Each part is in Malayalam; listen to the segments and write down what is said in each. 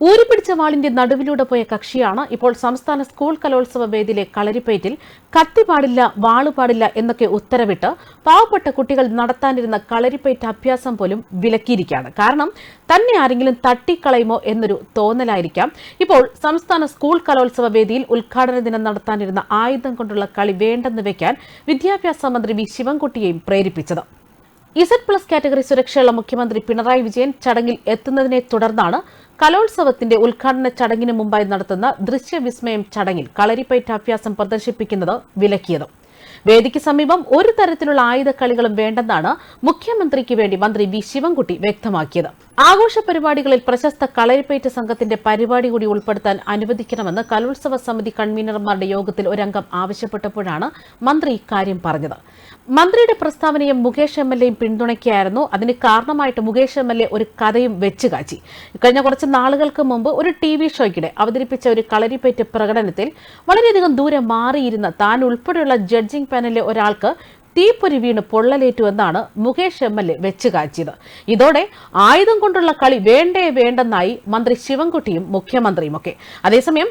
ഊരിപ്പിടിച്ച വാളിന്റെ നടുവിലൂടെ പോയ കക്ഷിയാണ് ഇപ്പോൾ സംസ്ഥാന സ്കൂൾ കലോത്സവ വേദിയിലെ കളരിപ്പേറ്റിൽ കത്തി പാടില്ല വാൾ പാടില്ല എന്നൊക്കെ ഉത്തരവിട്ട് പാവപ്പെട്ട കുട്ടികൾ നടത്താനിരുന്ന കളരിപ്പേറ്റ് അഭ്യാസം പോലും വിലക്കിയിരിക്കുകയാണ്. കാരണം തന്നെ ആരെങ്കിലും തട്ടിക്കളയുമോ എന്നൊരു തോന്നലായിരിക്കാം. ഇപ്പോൾ സംസ്ഥാന സ്കൂൾ കലോത്സവ വേദിയിൽ ഉദ്ഘാടന ദിനം നടത്താനിരുന്ന ആയുധം കൊണ്ടുള്ള കളി വേണ്ടെന്ന് വെക്കാൻ വിദ്യാഭ്യാസ മന്ത്രി വി. ശിവൻകുട്ടിയെയും പ്രേരിപ്പിച്ചത്. ഇസഡ് പ്ലസ് കാറ്റഗറി സുരക്ഷയുള്ള മുഖ്യമന്ത്രി പിണറായി വിജയൻ ചടങ്ങിൽ എത്തുന്നതിനെ തുടർന്നാണ് കലോത്സവത്തിന്റെ ഉദ്ഘാടന ചടങ്ങിന് മുമ്പായി നടത്തുന്ന ദൃശ്യവിസ്മയം ചടങ്ങിൽ കളരിപ്പയറ്റ് അഭ്യാസം പ്രദർശിപ്പിക്കുന്നത് വിലക്കിയത്. വേദിക്ക് സമീപം ഒരു തരത്തിലുള്ള ആയുധക്കളികളും വേണ്ടെന്നാണ് മുഖ്യമന്ത്രിക്ക് വേണ്ടി മന്ത്രി വി ശിവൻകുട്ടി വ്യക്തമാക്കിയത്. ആഘോഷ പരിപാടികളിൽ പ്രശസ്ത കളരിപ്പയറ്റ് സംഘത്തിന്റെ പരിപാടി കൂടി ഉൾപ്പെടുത്താൻ അനുവദിക്കണമെന്ന് കലോത്സവ സമിതി കൺവീനർമാരുടെ യോഗത്തിൽ ഒരംഗം ആവശ്യപ്പെട്ടപ്പോഴാണ് മന്ത്രി ഇക്കാര്യം പറഞ്ഞത്. മന്ത്രിയുടെ പ്രസ്താവനയും മുകേഷ് എം എൽ എയും പിന്തുണയ്ക്കുകയായിരുന്നു അതിന് കാരണമായിട്ട് മുകേഷ് എം എൽ എ ഒരു കഥയും വെച്ച് കാച്ചി. കഴിഞ്ഞ കുറച്ച് നാളുകൾക്ക് മുമ്പ് ഒരു ടി വി ഷോയ്ക്കിടെ അവതരിപ്പിച്ച ഒരു കളരിപ്പയറ്റ് പ്രകടനത്തിൽ വളരെയധികം ദൂരെ മാറിയിരുന്ന താൻ ഉൾപ്പെടെയുള്ള ജഡ്ജിംഗ് പാനലിലെ ഒരാൾക്ക് തീപ്പൊരി വീണ് പൊള്ളലേറ്റുവെന്നാണ് മുകേഷ് എം എൽ എ വെച്ച് കാച്ചിയത്. ഇതോടെ ആയുധം കൊണ്ടുള്ള കളി വേണ്ടേ വേണ്ടെന്നായി മന്ത്രി ശിവൻകുട്ടിയും മുഖ്യമന്ത്രിയുമൊക്കെ. അതേസമയം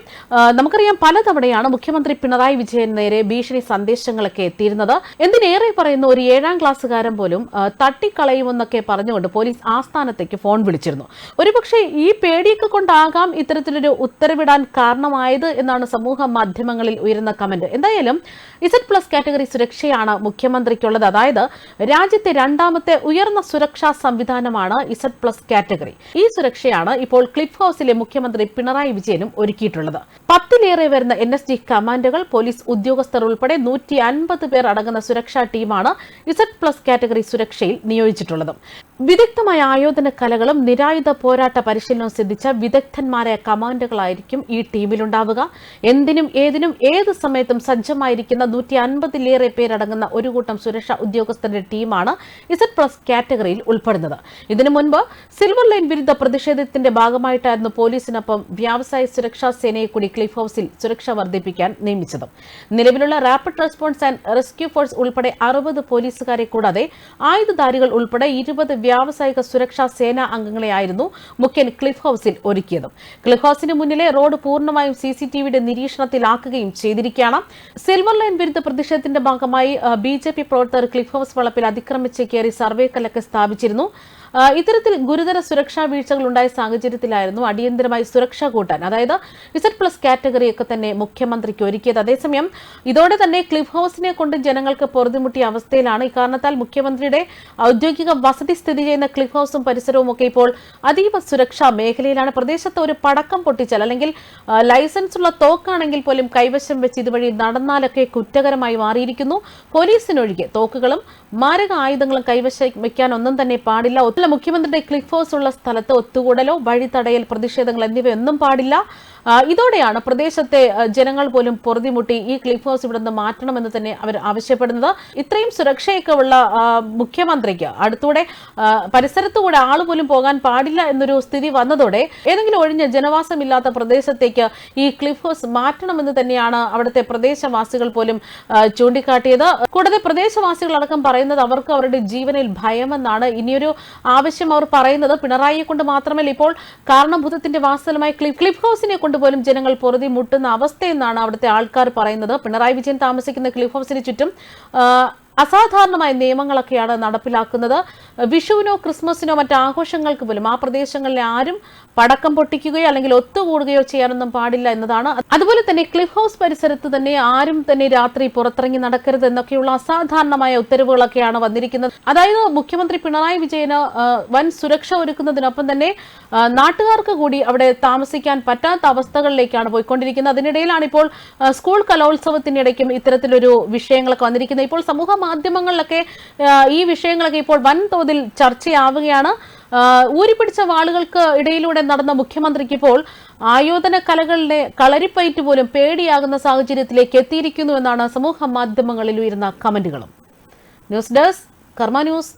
നമുക്കറിയാം പലതവണയാണ് മുഖ്യമന്ത്രി പിണറായി വിജയൻ നേരെ ഭീഷണി സന്ദേശങ്ങളൊക്കെ എത്തിയിരുന്നത്. എന്തിനേറെ പറയുന്ന ഒരു ഏഴാം ക്ലാസ്സുകാരൻ പോലും തട്ടിക്കളയുമെന്നൊക്കെ പറഞ്ഞുകൊണ്ട് പോലീസ് ആസ്ഥാനത്തേക്ക് ഫോൺ വിളിച്ചിരുന്നു. ഒരുപക്ഷെ ഈ പേടിയൊക്കെ കൊണ്ടാകാം ഇത്തരത്തിലൊരു ഉത്തരവിടാൻ കാരണമായത് എന്നാണ് സമൂഹ മാധ്യമങ്ങളിൽ ഉയരുന്ന കമന്റ്. എന്തായാലും ഇസറ്റ് പ്ലസ് കാറ്റഗറി സുരക്ഷയാണ് മുഖ്യമന്ത്രിക്കുള്ളത്. അതായത് രാജ്യത്തെ രണ്ടാമത്തെ ഉയർന്ന സുരക്ഷാ സംവിധാനമാണ് ഇസഡ് പ്ലസ് കാറ്റഗറി ഈ സുരക്ഷയാണ് ഇപ്പോൾ ക്ലിഫ് ഹൌസിലെ മുഖ്യമന്ത്രി പിണറായി വിജയനും ഒരുക്കിയിട്ടുള്ളത്. പത്തിലേറെ വരുന്ന എൻ എസ് ജി കമാൻഡുകൾ പോലീസ് ഉദ്യോഗസ്ഥർ ഉൾപ്പെടെ നൂറ്റി അൻപത് പേർ അടങ്ങുന്ന സുരക്ഷാ ടീമാണ് ഇസഡ് പ്ലസ് കാറ്റഗറി സുരക്ഷയിൽ നിയോഗിച്ചിട്ടുള്ളത്. വിദഗ്ധമായ ആയോധന കലകളും നിരായുധ പോരാട്ട പരിശീലനവും സിദ്ധിച്ച വിദഗ്ധന്മാരായ കമാൻഡുകളായിരിക്കും ഈ ടീമിലുണ്ടാവുക. എന്തിനും ഏതിനും ഏത് സമയത്തും സജ്ജമായിരിക്കുന്ന നൂറ്റി അൻപതിലേറെ പേരടങ്ങുന്ന ഒരു കൂട്ടം സുരക്ഷാ ഉദ്യോഗസ്ഥരുടെ ടീമാണ് ഇസഡ് പ്ലസ് കാറ്റഗറിയിൽ ഉൾപ്പെടുന്നത്. ഇതിനു മുൻപ് സിൽവർ ലൈൻ വിരുദ്ധ പ്രതിഷേധത്തിന്റെ ഭാഗമായിട്ടായിരുന്നു പോലീസിനൊപ്പം വ്യാവസായിക സുരക്ഷാ സേനയെ കൂടി ക്ലിഫ് ഹൌസിൽ സുരക്ഷ വർദ്ധിപ്പിക്കാൻ നിയമിച്ചത്. നിലവിലുള്ള rapid response and rescue force ഉൾപ്പെടെ അറുപത് പോലീസുകാരെ കൂടാതെ ആയുധധാരികൾ ഉൾപ്പെടെ ഇരുപത് വ്യാവസായിക സുരക്ഷാ സേനാ അംഗങ്ങളെയായിരുന്നു മുഖ്യൻ ക്ലിഫ് ഹൌസിൽ ഒരുക്കിയത്. ക്ലിഫ് ഹൌസിന് മുന്നിലെ റോഡ് പൂർണമായും സി സി ടി നിരീക്ഷണത്തിലാക്കുകയും ചെയ്തിരിക്കുകയാണ്. സിൽവർ ലൈൻ വിരുദ്ധ പ്രതിഷേധത്തിന്റെ ഭാഗമായി ബി ജെ പി പ്രവർത്തകർ ക്ലിഫ് ഹൌസ് വളപ്പിൽ അതിക്രമിച്ച് കയറി സർവേ കല്ലൊക്കെ സ്ഥാപിച്ചിരുന്നു. ഇത്തരത്തിൽ ഗുരുതര സുരക്ഷാ വീഴ്ചകൾ ഉണ്ടായ സാഹചര്യത്തിലായിരുന്നു അടിയന്തരമായി സുരക്ഷ കൂട്ടാൻ. അതായത് ഇസഡ് പ്ലസ് കാറ്റഗറി ഒക്കെ തന്നെ മുഖ്യമന്ത്രിക്ക് ഒരുക്കിയത്. അതേസമയം ഇതോടെ തന്നെ ക്ലിഫ് ഹൌസിനെ കൊണ്ട് ജനങ്ങൾക്ക് പൊറുതിമുട്ടിയ അവസ്ഥയിലാണ്. ഇക്കാരണത്താൽ മുഖ്യമന്ത്രിയുടെ ഔദ്യോഗിക വസതി സ്ഥിതി ചെയ്യുന്ന ക്ലിഫ് ഹൌസും പരിസരവും ഒക്കെ ഇപ്പോൾ അതീവ സുരക്ഷാ മേഖലയിലാണ്. പ്രദേശത്ത് ഒരു പടക്കം പൊട്ടിച്ചാൽ അല്ലെങ്കിൽ ലൈസൻസ് ഉള്ള തോക്കാണെങ്കിൽ പോലും കൈവശം വെച്ച് ഇതുവഴി നടന്നാലൊക്കെ കുറ്റകരമായി മാറിയിരിക്കുന്നു. പോലീസിനൊഴികെ തോക്കുകളും മാരക ആയുധങ്ങളും കൈവശം വയ്ക്കാൻ ഒന്നും തന്നെ പാടില്ല. മുഖ്യമന്ത്രിയുടെ ക്ലിഫ് ഹൗസ് ഉള്ള സ്ഥലത്ത് ഒത്തുകൂടലോ വഴിതടയൽ പ്രതിഷേധങ്ങൾ എന്നിവയൊന്നും പാടില്ല. ഇതോടെയാണ് പ്രദേശത്തെ ജനങ്ങൾ പോലും പൊറുതിമുട്ടി ഈ ക്ലിഫ് ഹൗസ് ഇവിടെ നിന്ന് മാറ്റണമെന്ന് തന്നെ അവർ ആവശ്യപ്പെടുന്നത്. ഇത്രയും സുരക്ഷയൊക്കെ ഉള്ള മുഖ്യമന്ത്രിക്ക് അടുത്തൂടെ പരിസരത്തു പരിസരത്തുകൂടെ ആൾ പോലും പോകാൻ പാടില്ല എന്നൊരു സ്ഥിതി വന്നതോടെ ഏതെങ്കിലും ഒഴിഞ്ഞ ജനവാസമില്ലാത്ത പ്രദേശത്തേക്ക് ഈ ക്ലിഫ് ഹൗസ് മാറ്റണമെന്ന് തന്നെയാണ് അവിടുത്തെ പ്രദേശവാസികൾ പോലും ചൂണ്ടിക്കാട്ടിയത്. കൂടാതെ പ്രദേശവാസികളടക്കം പറയുന്നത് അവർക്ക് അവരുടെ ജീവനിൽ ഭയമെന്നാണ് ഇനിയൊരു ആവശ്യം അവർ പറയുന്നത്. പിണറായിയെ കൊണ്ട് മാത്രമല്ല ഇപ്പോൾ കാരണഭൂതത്തിന്റെ ക്ലിഫ് ക്ലിഫ് ഹൗസിനെ കൊണ്ട് പോലും ജനങ്ങൾ പൊറുതി മുട്ടുന്ന അവസ്ഥയെന്നാണ് അവിടുത്തെ ആൾക്കാർ പറയുന്നത്. പിണറായി വിജയൻ താമസിക്കുന്ന ക്ലിഫ് ഹൗസിന് ചുറ്റും അസാധാരണമായ നിയമങ്ങളൊക്കെയാണ് നടപ്പിലാക്കുന്നത്. വിഷുവിനോ ക്രിസ്മസിനോ മറ്റ് ആഘോഷങ്ങൾക്ക് പോലും ആ പ്രദേശങ്ങളിലെ ആരും പടക്കം പൊട്ടിക്കുകയോ അല്ലെങ്കിൽ ഒത്തുകൂടുകയോ ചെയ്യാനൊന്നും പാടില്ല എന്നതാണ്. അതുപോലെ തന്നെ ക്ലിഫ് ഹൗസ് പരിസരത്ത് തന്നെ ആരും തന്നെ രാത്രി പുറത്തിറങ്ങി നടക്കരുത് എന്നൊക്കെയുള്ള അസാധാരണമായ ഉത്തരവുകളൊക്കെയാണ് വന്നിരിക്കുന്നത്. അതായത് മുഖ്യമന്ത്രി പിണറായി വിജയന് വൻ സുരക്ഷ ഒരുക്കുന്നതിനൊപ്പം തന്നെ നാട്ടുകാർക്ക് കൂടി അവിടെ താമസിക്കാൻ പറ്റാത്ത അവസ്ഥകളിലേക്കാണ് പോയിക്കൊണ്ടിരിക്കുന്നത്. അതിനിടയിലാണ് ഇപ്പോൾ സ്കൂൾ കലോത്സവത്തിനിടയ്ക്കും ഇത്തരത്തിലൊരു വിഷയങ്ങളൊക്കെ വന്നിരിക്കുന്നത്. ഇപ്പോൾ സമൂഹ മാധ്യമങ്ങളിലൊക്കെ ഈ വിഷയങ്ങളൊക്കെ ഇപ്പോൾ വൻതോതിൽ ചർച്ചയാവുകയാണ്. ഊരിപ്പിടിച്ച വാളുകൾക്ക് ഇടയിലൂടെ നടന്ന മുഖ്യമന്ത്രിക്ക് ഇപ്പോൾ ആയോധന കലകളുടെ കളരിപ്പയറ്റ് പോലും പേടിയാകുന്ന സാഹചര്യത്തിലേക്ക് എത്തിയിരിക്കുന്നു എന്നാണ് സമൂഹ മാധ്യമങ്ങളിൽ ഉയരുന്ന കമന്റുകളും. News desk Karma news.